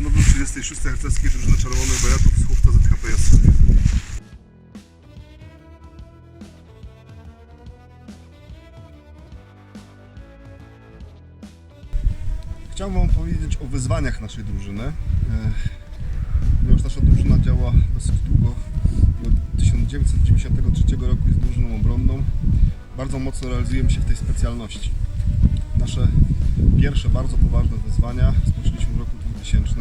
26. harcerskiej drużyny Czerwonych Bariatów z Chówca ZKP Jastrzębie. Chciałbym Wam powiedzieć o wyzwaniach naszej drużyny. E, Ponieważ nasza drużyna działa dosyć długo od 1993 roku jest drużyną obronną, bardzo mocno realizujemy się w tej specjalności. Nasze pierwsze bardzo poważne wyzwania rozpoczęliśmy w roku 2000,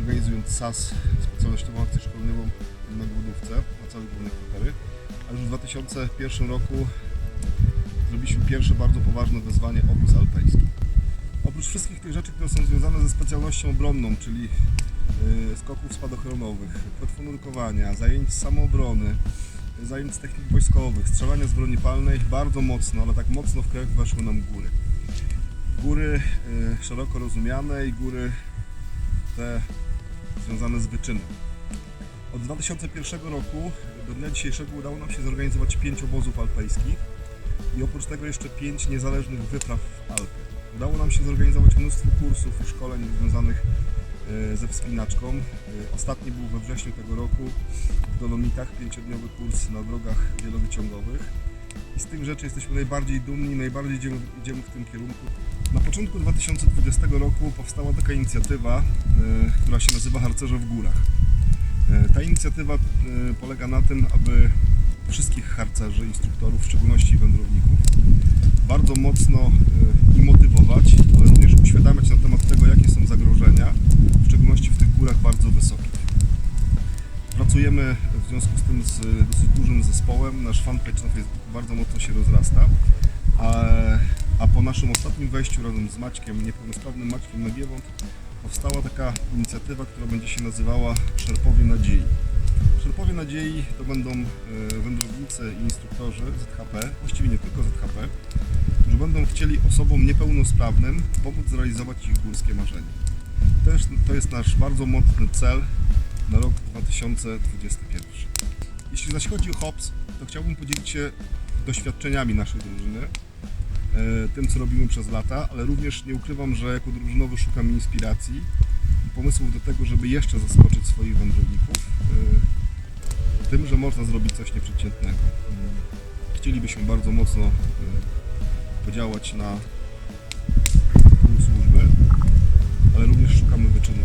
organizując SAS, specjalnościową akcję szkoleniową na Głodówce, na całej głównej kwatery. A już w 2001 roku zrobiliśmy pierwsze bardzo poważne wyzwanie obóz alpejski. Oprócz wszystkich tych rzeczy, które są związane ze specjalnością obronną, czyli y, skoków spadochronowych, płetwonurkowania, zajęć samoobrony, zajęć technik wojskowych, strzelania z broni palnej, bardzo mocno, ale tak mocno w krew weszły nam góry. Góry y, szeroko rozumiane i góry te związane z wyczynem. Od 2001 roku do dnia dzisiejszego udało nam się zorganizować pięć obozów alpejskich i oprócz tego jeszcze pięć niezależnych wypraw w Alpy. Udało nam się zorganizować mnóstwo kursów i szkoleń związanych e, ze wspinaczką. E, Ostatni był we wrześniu tego roku w Dolomitach, pięciodniowy kurs na drogach wielowyciągowych. Z tych rzeczy jesteśmy najbardziej dumni, najbardziej idziemy, idziemy w tym kierunku. Na początku 2020 roku powstała taka inicjatywa, e, która się nazywa Harcerze w Górach. E, Ta inicjatywa e, polega na tym, aby wszystkich harcerzy, instruktorów, w szczególności wędrowników, bardzo mocno i motywować, ale również uświadamiać na temat tego, jakie są zagrożenia, związku z tym z dosyć dużym zespołem. Nasz fanpage na Facebooku bardzo mocno się rozrasta. A, a po naszym ostatnim wejściu razem z Maćkiem, niepełnosprawnym Maćkiem Nagiewąt, powstała taka inicjatywa, która będzie się nazywała Szerpowie Nadziei. Szerpowie Nadziei to będą e, wędrownicy i instruktorzy ZHP, właściwie nie tylko ZHP, którzy będą chcieli osobom niepełnosprawnym pomóc zrealizować ich górskie marzenia. To jest, to jest nasz bardzo mocny cel na rok 2021. Jeśli zaś chodzi o HOPS, to chciałbym podzielić się doświadczeniami naszej drużyny, e, tym co robimy przez lata, ale również nie ukrywam, że jako drużynowy szukam inspiracji i pomysłów do tego, żeby jeszcze zaskoczyć swoich wędrowników e, tym, że można zrobić coś nieprzeciętnego. Chcielibyśmy bardzo mocno e, podziałać na służby, ale również szukamy wyczynów